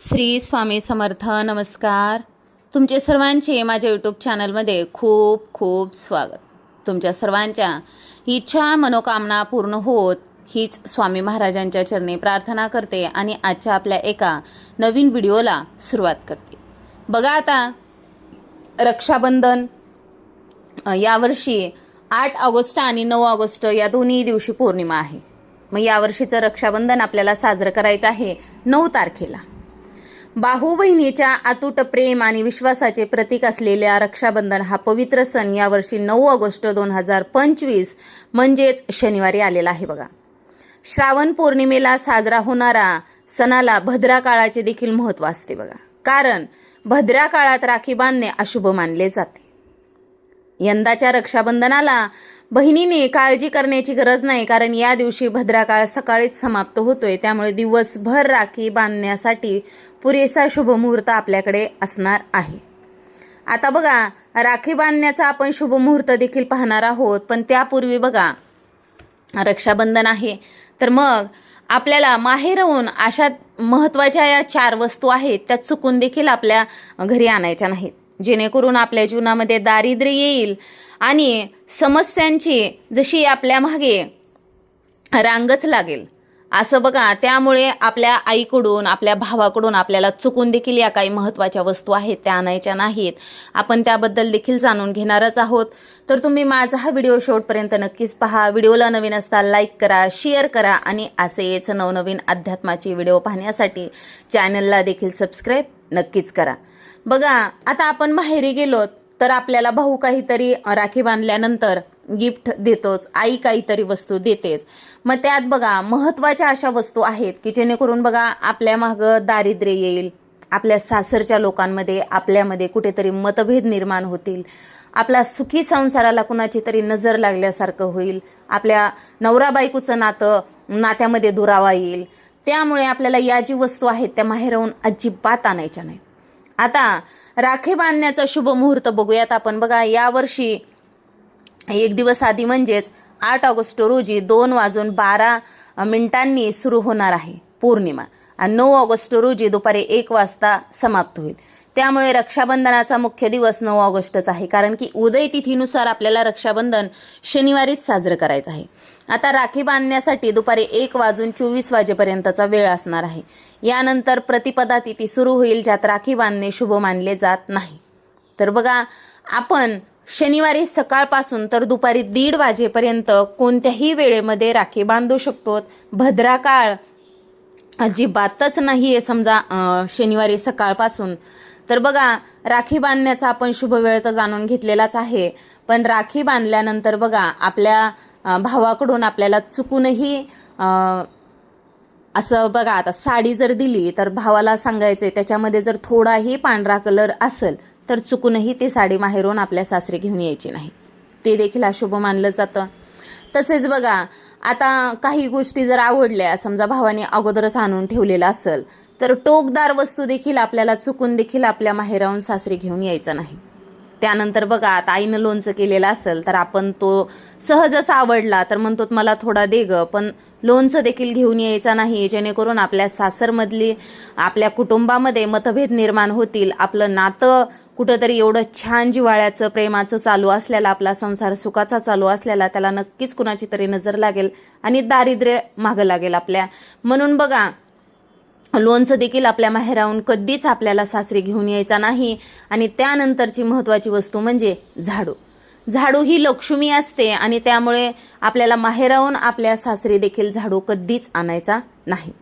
श्री स्वामी समर्थ नमस्कार. तुमचे सर्वांचे माझ्या यूट्यूब चॅनलमध्ये खूप खूप स्वागत. तुमच्या सर्वांच्या इच्छा मनोकामना पूर्ण होत हीच स्वामी महाराजांच्या चरणी प्रार्थना करते आणि आजच्या आपल्या एका नवीन व्हिडिओला सुरुवात करते. बघा आता रक्षाबंधन यावर्षी आठ ऑगस्ट आणि नऊ ऑगस्ट या दोन्ही दिवशी पौर्णिमा आहे. मग यावर्षीचं रक्षाबंधन आपल्याला साजरं करायचं आहे नऊ तारखेला. भाऊ बहिणीच्या अतूट प्रेम आणि विश्वासाचे प्रतीक असलेल्या रक्षाबंधन हा पवित्र सण यावर्षी नऊ ऑगस्ट दोन हजार पंचवीस म्हणजेच शनिवारी आलेला आहे बघा. श्रावण पौर्णिमेला साजरा होणारा सणाला भद्रा काळाचे देखील महत्त्व असते बघा. कारण भद्रा काळात राखी बांधणे अशुभ मानले जाते. यंदाच्या रक्षाबंधनाला बहिणीने काळजी करण्याची गरज नाही कारण या दिवशी भद्राकाळ सकाळीच समाप्त होतोय. त्यामुळे दिवसभर राखी बांधण्यासाठी पुरेसा शुभमुहूर्त आपल्याकडे असणार आहे. आता बघा राखी बांधण्याचा आपण शुभमुहूर्त देखील पाहणार आहोत पण त्यापूर्वी बघा रक्षाबंधन आहे. तर मग आपल्याला माहेरहून अशा महत्त्वाच्या या चार वस्तू आहेत त्या चुकून देखील आपल्या घरी आणायच्या नाहीत. जेणेकरून आपल्या जीवनामध्ये दारिद्र्य येईल आणि समस्यांची जशी आपल्या मागे रांगच लागेल. असं बघा त्यामुळे आपल्या आईकडून आपल्या भावाकडून आपल्याला चुकून देखील या काही महत्त्वाच्या वस्तू आहेत त्या आणायच्या नाहीत. आपण त्याबद्दल देखील जाणून घेणारच आहोत. तर तुम्ही माझा हा व्हिडिओ शेवटपर्यंत नक्कीच पहा. व्हिडिओला नवीन असता लाईक करा शेअर करा आणि असेच नवनवीन अध्यात्माचे व्हिडिओ पाहण्यासाठी चॅनलला देखील सबस्क्राईब नक्कीच करा. बघा आता आपण माहेरी गेलो तर आपल्याला भाऊ काहीतरी राखी बांधल्यानंतर गिफ्ट देतोच आई काहीतरी वस्तू देतेच. मग त्यात बघा महत्त्वाच्या अशा वस्तू आहेत की जेणेकरून बघा आपल्या मागं दारिद्र्य येईल आपल्या सासरच्या लोकांमध्ये आपल्यामध्ये कुठेतरी मतभेद निर्माण होतील आपल्या सुखी संसाराला कुणाची तरी नजर लागल्यासारखं होईल आपल्या नवरा बायकोचं नातं नात्यामध्ये दुरावा येईल. त्यामुळे आपल्याला या जी वस्तू आहेत त्या माहेरहून अजिबात आणायच्या नाहीत. आता राखी बांधण्याचा शुभ मुहूर्त बघूयात आपण. बघा यावर्षी एक दिवस आधी म्हणजेच आठ ऑगस्ट रोजी दोन वाजून बारा मिनिटांनी सुरू होणार आहे पौर्णिमा. आणि नऊ ऑगस्ट रोजी दुपारी एक वाजता समाप्त होईल. त्यामुळे रक्षाबंधनाचा मुख्य दिवस नऊ ऑगस्टच आहे. कारण की उदय तिथीनुसार आपल्याला रक्षाबंधन शनिवारीच साजरं करायचं आहे. आता राखी बांधण्यासाठी दुपारी एक वाजून चोवीस वाजेपर्यंतचा वेळ असणार आहे. यानंतर प्रतिपदा तिथी सुरू होईल ज्यात राखी बांधणे शुभ मानले जात नाही. तर बघा आपण शनिवारी सकाळपासून तर दुपारी दीड वाजेपर्यंत कोणत्याही वेळेमध्ये राखी बांधू शकतो. भद्रा काळ अजिबातच नाही आहे समजा शनिवारी सकाळपासून. तर बघा राखी बांधण्याचा आपण शुभ वेळ तर जाणून घेतलेलाच आहे. पण राखी बांधल्यानंतर बघा आपल्या भावाकडून आपल्याला चुकूनही असं बघा आता साडी जर दिली तर भावाला सांगायचंय त्याच्यामध्ये जर थोडाही पांढरा कलर असेल तर चुकूनही ती साडी माहेरून आपल्या सासरी घेऊन यायची नाही. ते देखील अशुभ मानलं जातं. तसेच बघा आता काही गोष्टी जर आवडल्या समजा भावाने अगोदरच आणून ठेवलेलं असेल तर टोकदार वस्तू देखील आपल्याला चुकून देखील आपल्या माहेराहून सासरी घेऊन यायचं नाही. त्यानंतर बघा आता आईनं लोणचं केलेलं असेल तर आपण तो सहजच आवडला तर म्हणतो मला थोडा दे ग. पण लोणचं देखील घेऊन यायचा नाही जेणेकरून आपल्या सासरमधली आपल्या कुटुंबामध्ये मतभेद निर्माण होतील. आपलं नातं कुठंतरी एवढं छान जिव्हाळ्याचं प्रेमाचं चालू असलेला आपला संसार सुखाचा चालू असलेला त्याला नक्कीच कुणाची तरी नजर लागेल आणि दारिद्र्य मागं लागेल आपल्या. म्हणून बघा लोणचं देखील आपल्या माहेराहून कधीच आपल्याला सासरी घेऊन यायचा नाही. आणि त्यानंतरची महत्त्वाची वस्तू म्हणजे झाडू. झाडू ही लक्ष्मी असते आणि त्यामुळे आपल्याला माहेराहून आपल्या सासरी देखील झाडू कधीच आणायचा नाही.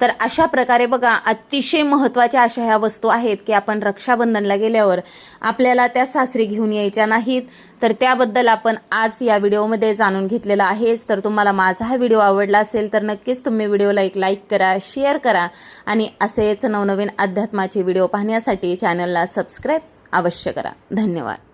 तर अशा प्रकारे बघा अतिशय महत्त्वाच्या अशा ह्या वस्तू आहेत की आपण रक्षाबंधनला गेल्यावर आपल्याला त्या सासरी घेऊन यायच्या नाहीत. तर त्याबद्दल आपण आज या व्हिडिओमध्ये जाणून घेतलेलं आहेच. तर तुम्हाला माझा हा व्हिडिओ आवडला असेल तर नक्कीच तुम्ही व्हिडिओला एक लाईक करा शेअर करा आणि असेच नवनवीन अध्यात्माचे व्हिडिओ पाहण्यासाठी चॅनलला सबस्क्राईब अवश्य करा. धन्यवाद.